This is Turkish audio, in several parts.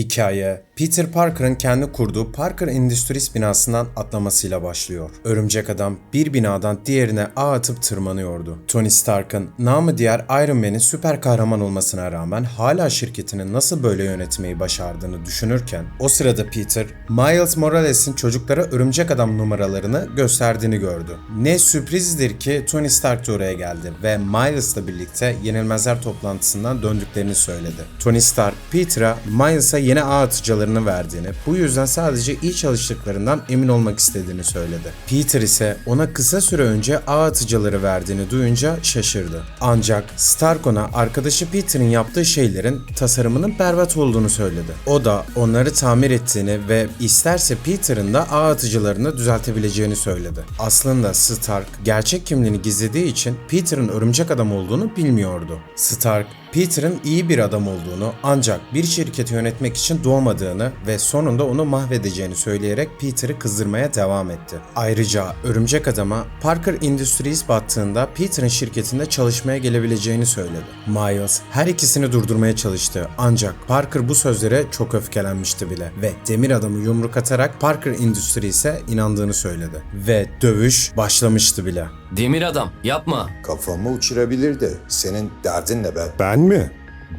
Hikaye, Peter Parker'ın kendi kurduğu Parker Industries binasından atlamasıyla başlıyor. Örümcek Adam bir binadan diğerine ağ atıp tırmanıyordu. Tony Stark'ın namı diğer Iron Man'in süper kahraman olmasına rağmen hala şirketini nasıl böyle yönetmeyi başardığını düşünürken o sırada Peter, Miles Morales'in çocuklara Örümcek Adam numaralarını gösterdiğini gördü. Ne sürprizdir ki Tony Stark da oraya geldi ve Miles'la birlikte Yenilmezler toplantısından döndüklerini söyledi. Tony Stark, Peter'a Miles'a yeni ağ atıcılarını verdiğini, bu yüzden sadece iyi çalıştıklarından emin olmak istediğini söyledi. Peter ise ona kısa süre önce ağ atıcıları verdiğini duyunca şaşırdı. Ancak Stark ona arkadaşı Peter'ın yaptığı şeylerin tasarımının berbat olduğunu söyledi. O da onları tamir ettiğini ve isterse Peter'ın da ağ atıcılarını düzeltebileceğini söyledi. Aslında Stark gerçek kimliğini gizlediği için Peter'ın örümcek adam olduğunu bilmiyordu. Stark Peter'ın iyi bir adam olduğunu ancak bir şirketi yönetmek için doğmadığını ve sonunda onu mahvedeceğini söyleyerek Peter'ı kızdırmaya devam etti. Ayrıca Örümcek Adam'a Parker Industries battığında Peter'ın şirketinde çalışmaya gelebileceğini söyledi. Miles her ikisini durdurmaya çalıştı ancak Parker bu sözlere çok öfkelenmişti bile ve Demir Adam'ı yumruk atarak Parker Industries'e inandığını söyledi. Ve dövüş başlamıştı bile. Demir adam yapma. Kafamı uçurabilirdi. Senin derdin ne be? Ben mi?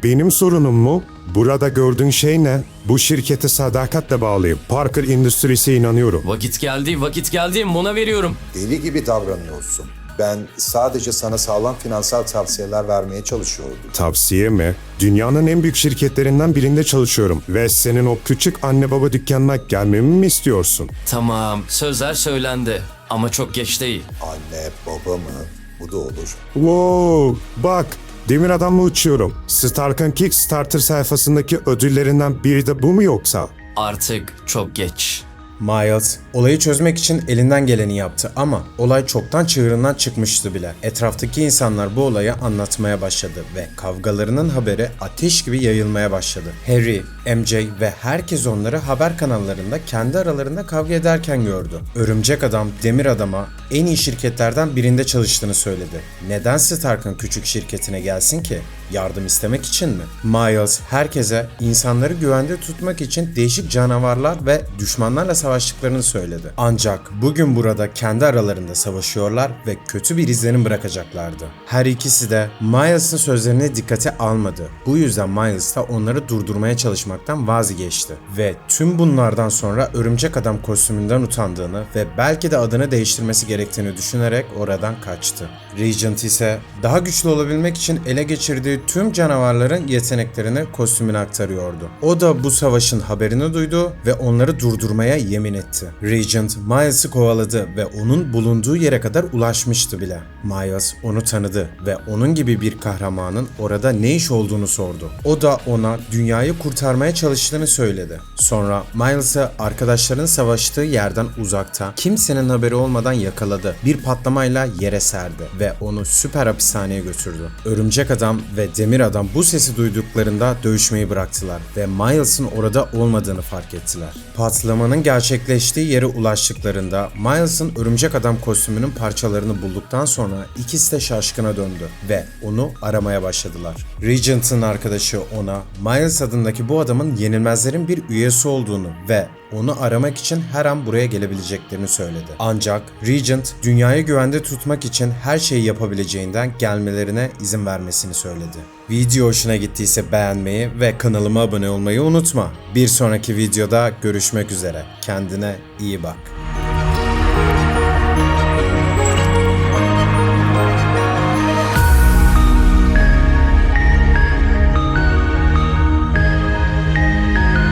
Benim sorunum mu? Burada gördüğün şey ne? Bu şirkete sadakatle bağlıyım. Parker Industries'e inanıyorum. Vakit geldi, vakit geldi. Mona veriyorum. Deli gibi davranıyorsun. Ben sadece sana sağlam finansal tavsiyeler vermeye çalışıyordum. Tavsiye mi? Dünyanın en büyük şirketlerinden birinde çalışıyorum. Ve senin o küçük anne baba dükkanına gelmemi mi istiyorsun? Tamam, sözler söylendi. Ama çok geç değil. Anne, baba mı? Bu da olur. Wow! Bak! Demir adamla uçuyorum. Stark'ın Kickstarter sayfasındaki ödüllerinden biri de bu mu yoksa? Artık çok geç. Miles olayı çözmek için elinden geleni yaptı ama olay çoktan çığırından çıkmıştı bile. Etraftaki insanlar bu olayı anlatmaya başladı ve kavgalarının haberi ateş gibi yayılmaya başladı. Harry, MJ ve herkes onları haber kanallarında kendi aralarında kavga ederken gördü. Örümcek Adam Demir Adam'a en iyi şirketlerden birinde çalıştığını söyledi. Neden Stark'ın küçük şirketine gelsin ki? Yardım istemek için mi? Miles herkese insanları güvende tutmak için değişik canavarlar ve düşmanlarla savaştıklarını söyledi. Ancak bugün burada kendi aralarında savaşıyorlar ve kötü bir izlenim bırakacaklardı. Her ikisi de Miles'ın sözlerine dikkate almadı. Bu yüzden Miles da onları durdurmaya çalışmaktan vazgeçti. Ve tüm bunlardan sonra Örümcek Adam kostümünden utandığını ve belki de adını değiştirmesi gerektiğini düşünerek oradan kaçtı. Regent ise daha güçlü olabilmek için ele geçirdiği tüm canavarların yeteneklerini kostümüne aktarıyordu. O da bu savaşın haberini duydu ve onları durdurmaya yemin etti. Regent Miles'ı kovaladı ve onun bulunduğu yere kadar ulaşmıştı bile. Miles onu tanıdı ve onun gibi bir kahramanın orada ne iş olduğunu sordu. O da ona dünyayı kurtarmaya çalıştığını söyledi. Sonra Miles'ı arkadaşların savaştığı yerden uzakta kimsenin haberi olmadan yakaladı. Bir patlamayla yere serdi ve onu süper hapishaneye götürdü. Örümcek Adam ve Demir Adam bu sesi duyduklarında dövüşmeyi bıraktılar ve Miles'ın orada olmadığını fark ettiler. Patlamanın gerçekleştiği yere ulaştıklarında Miles'ın Örümcek Adam kostümünün parçalarını bulduktan sonra ikisi de şaşkına döndü ve onu aramaya başladılar. Regent'ın arkadaşı ona Miles adındaki bu adamın yenilmezlerin bir üyesi olduğunu ve onu aramak için her an buraya gelebileceklerini söyledi. Ancak Regent dünyayı güvende tutmak için her şeyi yapabileceğinden gelmelerine izin vermesini söyledi. Video hoşuna gittiyse beğenmeyi ve kanalıma abone olmayı unutma. Bir sonraki videoda görüşmek üzere. Kendine iyi bak.